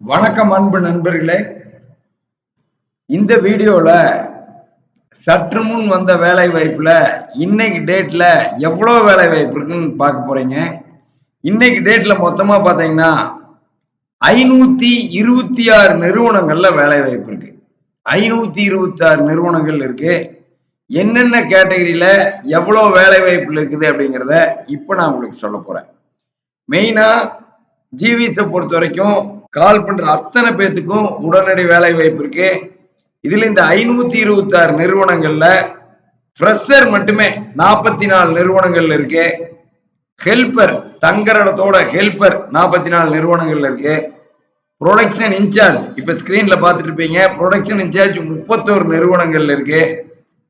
வணக்கம் அன்பு நண்பர்களே. இந்த வீடியோல சற்று முன் வந்த வேலை வாய்ப்புல இன்னைக்கு டேட்ல எவ்வளவு வேலை வாய்ப்பு இருக்குன்னு பார்க்க போறீங்க. இன்னைக்கு டேட்ல மொத்தமா பாத்தீங்கன்னா ஐநூத்தி இருபத்தி ஆறு நிறுவனங்கள்ல வேலை வாய்ப்பு இருக்கு. ஐநூத்தி இருபத்தி ஆறு நிறுவனங்கள் இருக்கு. என்னென்ன கேட்டகரியில எவ்வளவு வேலை வாய்ப்பு இருக்குது அப்படிங்கிறத இப்ப நான் உங்களுக்கு சொல்ல போறேன். மெயினா ஜிவிஸை பொறுத்த வரைக்கும் கால் பண்ற அத்தனை பேத்துக்கும் உடனடி வேலை வாய்ப்பு இருக்கு. இதுல இந்த ஐநூத்தி இருபத்தி ஆறு நிறுவனங்கள்ல ஃப்ரெஷர் மட்டுமே நாற்பத்தி நாலு நிறுவனங்கள்ல இருக்கு. ஹெல்பர் தங்கரடத்தோட ஹெல்பர் நாற்பத்தி நாலு நிறுவனங்கள்ல இருக்கு. ப்ரொடக்ஷன் இன்சார்ஜ் இப்ப ஸ்கிரீன்ல பார்த்துட்டு இருப்பீங்க. ப்ரொடக்ஷன் இன்சார்ஜ் முப்பத்தோரு நிறுவனங்கள்ல இருக்கு.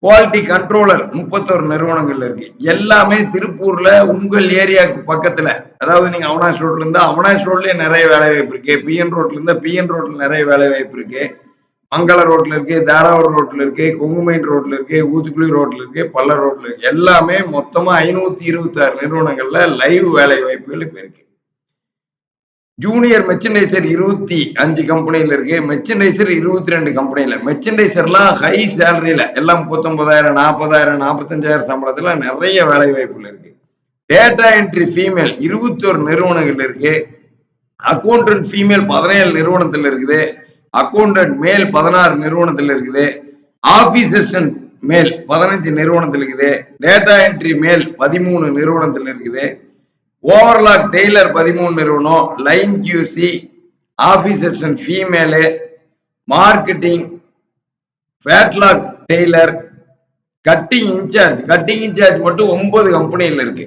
குவாலிட்டி கண்ட்ரோலர் முப்பத்தோரு நிறுவனங்கள்ல இருக்கு. எல்லாமே திருப்பூர்ல உங்கள் ஏரியாவுக்கு பக்கத்துல. அதாவது நீங்க அவனாஸ் ரோட்ல இருந்தா அவனாஸ் ரோட்லயே நிறைய வேலை வாய்ப்பு இருக்கு. பிஎன் ரோட்ல இருந்தா பிஎன் ரோட்ல நிறைய வேலை வாய்ப்பு இருக்கு. மங்கள ரோட்ல இருக்கு தாராவூர் ரோட்ல இருக்கு கொங்குமைன் ரோட்ல இருக்கு ஊத்துக்குழி ரோட்ல இருக்கு பல்ல ரோட்ல இருக்கு. எல்லாமே மொத்தமா ஐநூத்தி இருபத்தி ஆறு நிறுவனங்கள்ல லைவ் வேலை வாய்ப்புகள் இப்ப இருக்கு. ஜூனியர் மெர்ச்சன்டைசர் இருபத்தி அஞ்சு கம்பெனியில் இருக்கு. மெர்ச்சன்டைசர் இருபத்தி ரெண்டு கம்பெனியில் மெர்ச்சன்டைசர்லாம் ஹை சேலரியில எல்லாம் முப்பத்தொன்பதாயிரம் நாற்பதாயிரம் நாற்பத்தஞ்சாயிரம் சம்பளத்துல நிறைய வேலை வாய்ப்புகள் இருக்கு. டேட்டா என்ட்ரி ஃபீமேல் இருபத்தோரு நிறுவனங்கள் இருக்கு. அக்கௌண்டன்ட் ஃபீமேல் பதினேழு நிறுவனத்துல இருக்குது. அக்கௌண்டன்ட் மேல் பதினாறு நிறுவனத்தில் இருக்குது. ஆபீஸ் அசிஸ்டன்ட் மேல் பதினஞ்சு நிறுவனத்தில் இருக்குது. டேட்டா என்ட்ரி மேல் பதிமூணு நிறுவனத்தில் இருக்குது. ஓவர்லாக் டெய்லர் பதிமூணு நிறுவனம் line QC office assistant female marketing flatlock tailor cutting incharge cutting incharge மட்டும் ஒன்பது கம்பெனியில் இருக்கு.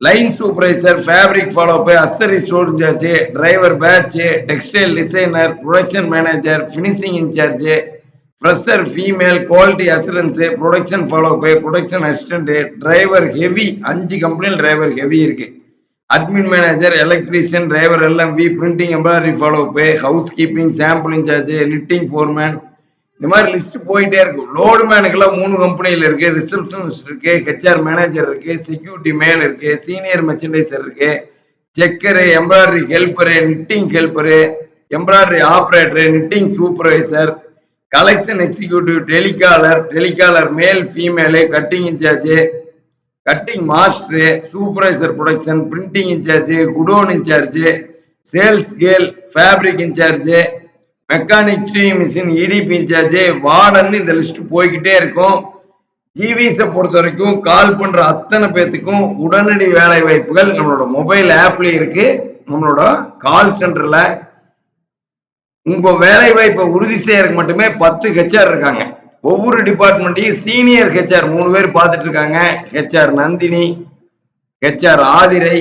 Line supervisor fabric follow up by அசரி store incharge driver badge textile designer production manager finishing incharge fresher female quality assurance production follow up production assistant driver heavy அஞ்சு கம்பெனியில் driver heavy இருக்குது admin manager electrician driver LMV printing embroidery follow pay housekeeping sample incharge knitting foreman இந்த மாதிரி list போயிட்டே இருக்கும். Load மேனுக்கெல்லாம் மூணு கம்பெனியில் இருக்கு. ரிசப்ஷனிஸ்ட் இருக்கு ஹெச்ஆர் மேனேஜர் இருக்கு செக்யூரிட்டி மேல் இருக்கு சீனியர் மெர்ச்சன்டைசர் இருக்கு checker embroidery helper knitting helper embroidery operator knitting supervisor collection executive telecaller telecaller male female cutting incharge cutting master supervisor production printing incharge godown incharge sales girl fabric incharge mechanic machine EDP incharge warden இந்த list போய்கிட்டே இருக்கும். ஜிவிஸை பொறுத்த வரைக்கும் கால் பண்ற அத்தனை பேத்துக்கும் உடனடி வேலை வாய்ப்புகள் நம்மளோட மொபைல் ஆப்லயும் இருக்கு. நம்மளோட கால் சென்டர்ல உங்க வேலை வாய்ப்பை உறுதி செய்யறதுக்கு மட்டுமே பத்து ஹெச்ஆர் இருக்காங்க. ஒவ்வொரு டிபார்ட்மெண்ட்டையும் சீனியர் ஹெச்ஆர் மூணு பேர் பார்த்துட்டு இருக்காங்க HR Nandini HR Aadhirai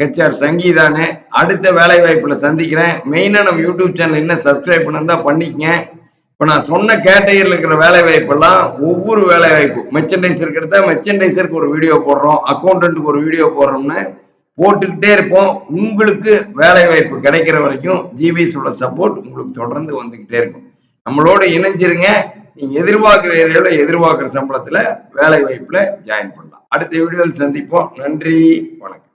HR சங்கீதானு அடுத்த வேலை வாய்ப்புல சந்திக்கிறேன் மெயினா நம்ம யூடியூப் சேனல் என்ன சப்ஸ்கிரைப் பண்ணா பண்ணிக்கங்க. இப்போ நான் சொன்ன கேட்டகரியில் இருக்கிற வேலை வாய்ப்பெல்லாம் ஒவ்வொரு வேலை வாய்ப்பு மெர்ச்சன்டைசருக்கு எடுத்தா மெர்ச்சன்டைசருக்கு ஒரு வீடியோ போடுறோம். அக்கௌண்டன்ட்டுக்கு ஒரு வீடியோ போடுறோம்னு போட்டுக்கிட்டே இருப்போம். உங்களுக்கு வேலை வாய்ப்பு கிடைக்கிற வரைக்கும் ஜிபிஎஸோட சப்போர்ட் உங்களுக்கு தொடர்ந்து வந்துக்கிட்டே இருக்கும். நம்மளோட இணைஞ்சிருங்க. நீங்க எதிர்பார்க்கிற ஏரியாவில் எதிர்பார்க்கிற சம்பளத்துல வேலை வாய்ப்புல ஜாயின் பண்ணலாம். அடுத்த வீடியோவில் சந்திப்போம். நன்றி. வணக்கம்.